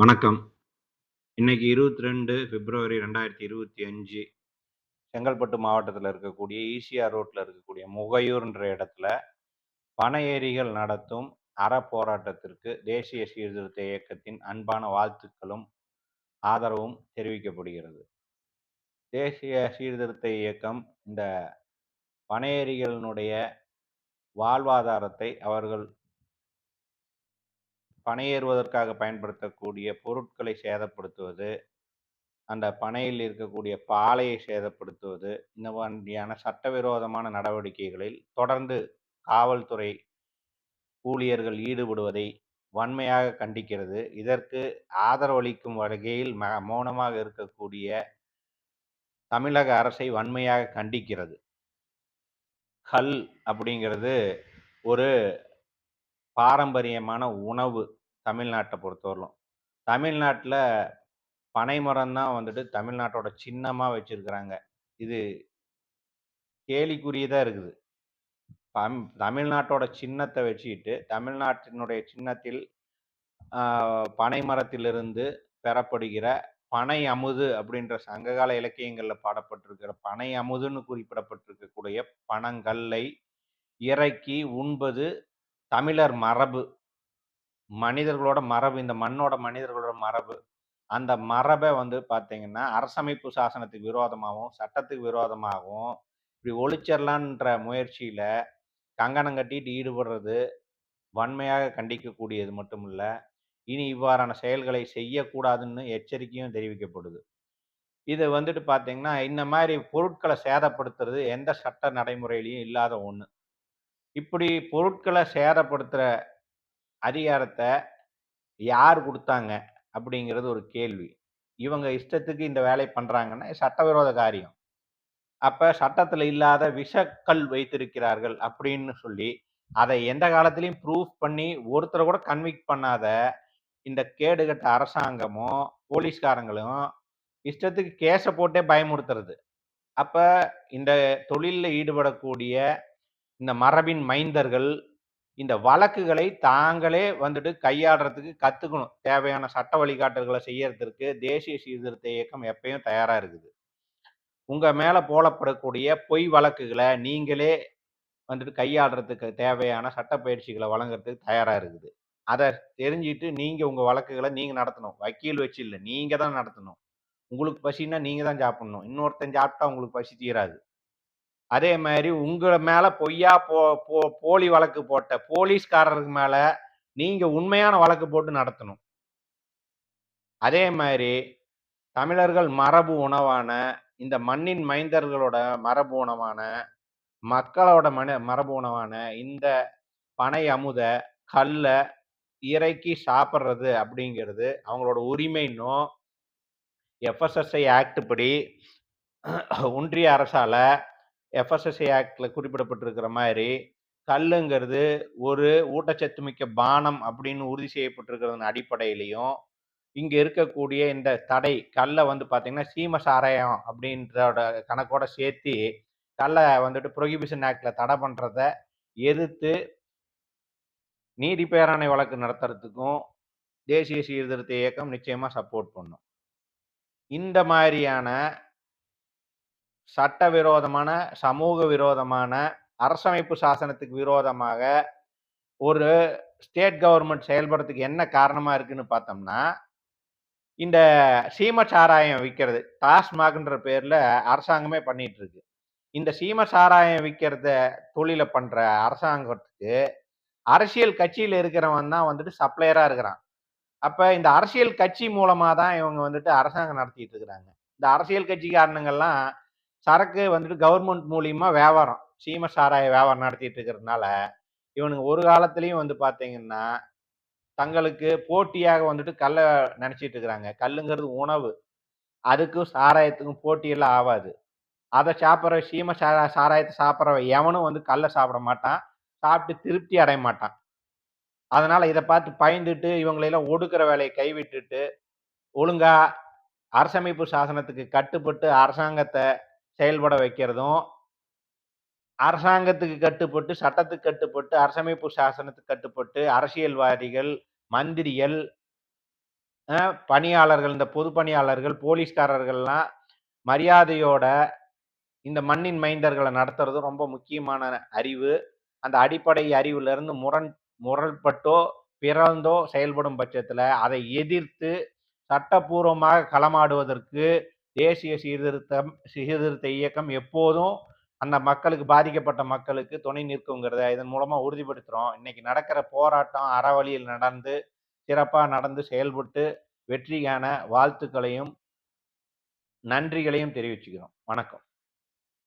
வணக்கம். இன்னைக்கு 22 பிப்ரவரி 2025 செங்கல்பட்டு மாவட்டத்தில் இருக்கக்கூடிய ஈசிஆர் ரோட்டில் இருக்கக்கூடிய முகையூர்ன்ற இடத்துல பனை ஏரிகள் நடத்தும் அறப்போராட்டத்திற்கு தேசிய சீர்திருத்த இயக்கத்தின் அன்பான வாழ்த்துக்களும், ஆதரவும் தெரிவிக்கப்படுகிறது. தேசிய சீர்திருத்த இயக்கம் இந்த பனை ஏரிகளினுடைய வாழ்வாதாரத்தை அவர்கள் பனை ஏறுவதற்காக பயன்படுத்தக்கூடிய பொருட்களை சேதப்படுத்துவது, அந்த பனையில் இருக்கக்கூடிய பாலையை சேதப்படுத்துவது, இந்த மாதிரியான சட்டவிரோதமான நடவடிக்கைகளில் தொடர்ந்து காவல்துறை ஊழியர்கள் ஈடுபடுவதை வன்மையாக கண்டிக்கிறது. இதற்கு ஆதரவளிக்கும் வகையில் ம மௌனமாக இருக்கக்கூடிய தமிழக அரசை வன்மையாக கண்டிக்கிறது. கல் அப்படிங்கிறது ஒரு பாரம்பரியமான உணவு தமிழ்நாட்டை பொறுத்தவரையிலும். தமிழ்நாட்டில் பனை மரம் தான் வந்துட்டு தமிழ்நாட்டோட சின்னமாக வச்சுருக்குறாங்க இது கேலிக்குரியதாக இருக்குது. தம் தமிழ்நாட்டோட சின்னத்தை வச்சுக்கிட்டு, தமிழ்நாட்டினுடைய சின்னத்தில் பனைமரத்திலிருந்து பனை மரத்திலிருந்து பெறப்படுகிற பனை அமுது அப்படின்ற சங்ககால இலக்கியங்களில் பாடப்பட்டிருக்கிற பனை அமுதுன்னு குறிப்பிடப்பட்டிருக்கக்கூடிய பனங்கல்லை இறக்கி உண்பது தமிழர் மரபு. மனிதர்களோட மரபு. இந்த மண்ணோட மனிதர்களோட மரபு. அந்த மரபை வந்து பார்த்தீங்கன்னா, அரசமைப்பு சாசனத்துக்கு விரோதமாகவும் சட்டத்துக்கு விரோதமாகவும் இப்படி ஒழிச்சிடலான்ற முயற்சியில் கங்கணம் கட்டிட்டு ஈடுபடுறது வன்மையாக கண்டிக்கக்கூடியது மட்டும் இல்லை இனி இவ்வாறான செயல்களை செய்யக்கூடாதுன்னு எச்சரிக்கையும் தெரிவிக்கப்படுது. இது வந்துட்டு பார்த்தீங்கன்னா, இந்த மாதிரி பொருட்களை சேதப்படுத்துறது எந்த சட்ட நடைமுறையிலையும் இல்லாத ஒன்று இப்படி பொருட்களை சேதப்படுத்துகிற அதிகாரத்தை யார் கொடுத்தாங்க அப்படிங்கிறது ஒரு கேள்வி. இவங்க இஷ்டத்துக்கு இந்த வேலை பண்ணுறாங்கன்னா சட்டவிரோத காரியம். அப்போ சட்டத்தில் இல்லாத விஷக்கல் வைத்திருக்கிறார்கள் அப்படின்னு சொல்லி, அதை எந்த காலத்திலையும் ப்ரூஃப் பண்ணி ஒருத்தரை கூட கன்விக்ட் பண்ணாத இந்த கேடுகட்ட அரசாங்கமும், போலீஸ்காரங்களும் இஷ்டத்துக்கு கேஸை போட்டே பயமுறுத்துறது. அப்போ இந்த தொழிலில் ஈடுபடக்கூடிய இந்த மரபின் மைந்தர்கள், இந்த வழக்குகளை தாங்களே வந்துட்டு கையாடுறதுக்கு கற்றுக்கணும் தேவையான சட்ட வழிகாட்டல்களை செய்யறதுக்கு தேசிய சீர்திருத்த இயக்கம் எப்பயும் தயாராக இருக்குது. உங்கள் மேலே போலப்படக்கூடிய பொய் வழக்குகளை நீங்களே வந்துட்டு கையாடுறதுக்கு தேவையான சட்ட பயிற்சிகளை வழங்குறதுக்கு தயாராக இருக்குது. அதை தெரிஞ்சுட்டு நீங்கள் உங்கள் வழக்குகளை நீங்கள் நடத்தணும். வக்கீல் வச்சு இல்லை நீங்கள் தான் நடத்தணும். உங்களுக்கு பசின்னா நீங்கள் தான் சாப்பிடணும். இன்னொருத்தன் சாப்பிட்டா உங்களுக்கு பசி தீராது. அதே மாதிரி உங்களை மேல பொய்யா போ போ போலி வழக்கு போட்ட போலீஸ்காரருக்கு மேல நீங்க உண்மையான வழக்கு போட்டு நடத்தணும். அதே மாதிரி தமிழர்கள் மரபு உணவான, இந்த மண்ணின் மைந்தர்களோட மரபு உணவான, மக்களோட மன மரபு உணவான இந்த பனை அமுத, கல்லை இறக்கி சாப்பிட்றது அப்படிங்கிறது அவங்களோட உரிமைன்னும், எஃப்எஸ்எஸ்ஐ ஆக்ட் படி ஒன்றிய அரசால எஃப்எஸ்எஸ்சி ஆக்டில் குறிப்பிடப்பட்டிருக்கிற மாதிரி கல்லுங்கிறது ஒரு ஊட்டச்சத்து மிக்க பானம் அப்படின்னு உறுதி செய்யப்பட்டிருக்கிறதன் அடிப்படையிலையும் இங்கே இருக்கக்கூடிய இந்த தடை கல்லை வந்து பார்த்தீங்கன்னா, சீம சாராயம் அப்படின்றோட கணக்கோட சேர்த்தி, கல்லை வந்துட்டு ப்ரொஹிபிஷன் ஆக்டில் தடை பண்ணுறத எதிர்த்து நீதி பேராணை வழக்கு நடத்துறதுக்கும் தேசிய சீர்திருத்த இயக்கம் நிச்சயமாக சப்போர்ட் பண்ணும். இந்த மாதிரியான சட்ட சட்டவிரோதமான, சமூக விரோதமான, அரசமைப்பு சாசனத்துக்கு விரோதமாக ஒரு ஸ்டேட் கவர்மெண்ட் செயல்படுறதுக்கு என்ன காரணமாக இருக்குன்னு பார்த்தோம்னா, இந்த சீம சாராயம் விக்கிறது. டாஸ்மாக்ன்ற பேரில் அரசாங்கமே பண்ணிட்டு இருக்கு. இந்த சீம சாராயம் விற்கிறத தொழிலை பண்ணுற அரசாங்கத்துக்கு, அரசியல் கட்சியில் இருக்கிறவன் தான் வந்துட்டு சப்ளையராக இருக்கிறான். அப்போ இந்த அரசியல் கட்சி மூலமாக தான் இவங்க வந்துட்டு அரசாங்கம் நடத்திட்டு இருக்கிறாங்க. இந்த அரசியல் கட்சிக்காரனுங்கள்லாம் சரக்கு வந்துட்டு கவர்மெண்ட் மூலியமா வியாபாரம், சீம சாராய வியாபாரம் நடத்திட்டு இருக்கிறதுனால, இவனுங்க ஒரு காலத்துலயும் வந்து பாத்தீங்கன்னா தங்களுக்கு போட்டியாக வந்துட்டு கல்லை நினைச்சிட்டு இருக்கிறாங்க. கல்லுங்கிறது உணவு. அதுக்கும் சாராயத்துக்கும் போட்டியெல்லாம் ஆகாது அதை சாப்பிட்ற சீம சாரா சாராயத்தை சாப்பிட்ற எவனும் வந்து கல்லை சாப்பிட மாட்டான். சாப்பிட்டு திருப்தி அடைய மாட்டான். அதனால இதை பார்த்து பயந்துட்டு இவங்களையெல்லாம் ஒடுக்கிற வேலையை கைவிட்டுட்டு, ஒழுங்கா அரசமைப்பு சாசனத்துக்கு கட்டுப்பட்டு அரசாங்கத்தை செயல்பட வைக்கிறதும், அரசாங்கத்துக்கு கட்டுப்பட்டு, சட்டத்துக்கு கட்டுப்பட்டு, அரசமைப்பு சாசனத்துக்கு கட்டுப்பட்டு, அரசியல்வாதிகள், மந்திரிகள் பணியாளர்கள், இந்த பொது பணியாளர்கள், போலீஸ்காரர்கள்லாம் மரியாதையோட இந்த மண்ணின் மைந்தர்களை நடத்துறது ரொம்ப முக்கியமான அறிவு. அந்த அடிப்படை அறிவிலிருந்து முரண் முரண்பட்டோ, பிறந்தோ செயல்படும் பட்சத்தில் அதை எதிர்த்து சட்டப்பூர்வமாக களமாடுவதற்கு தேசிய சீர்திருத்தம் சீர்திருத்த இயக்கம் எப்போதும் அந்த மக்களுக்கு பாதிக்கப்பட்ட மக்களுக்கு துணை நிற்குங்கிறத இதன் மூலமாக உறுதிப்படுத்துகிறோம் இன்னைக்கு நடக்கிற போராட்டம் அறவழியில் நடந்து, சிறப்பாக நடந்து செயல்பட்டு வெற்றிக்கான வாழ்த்துக்களையும், நன்றிகளையும் தெரிவிச்சுக்கிறோம். வணக்கம்.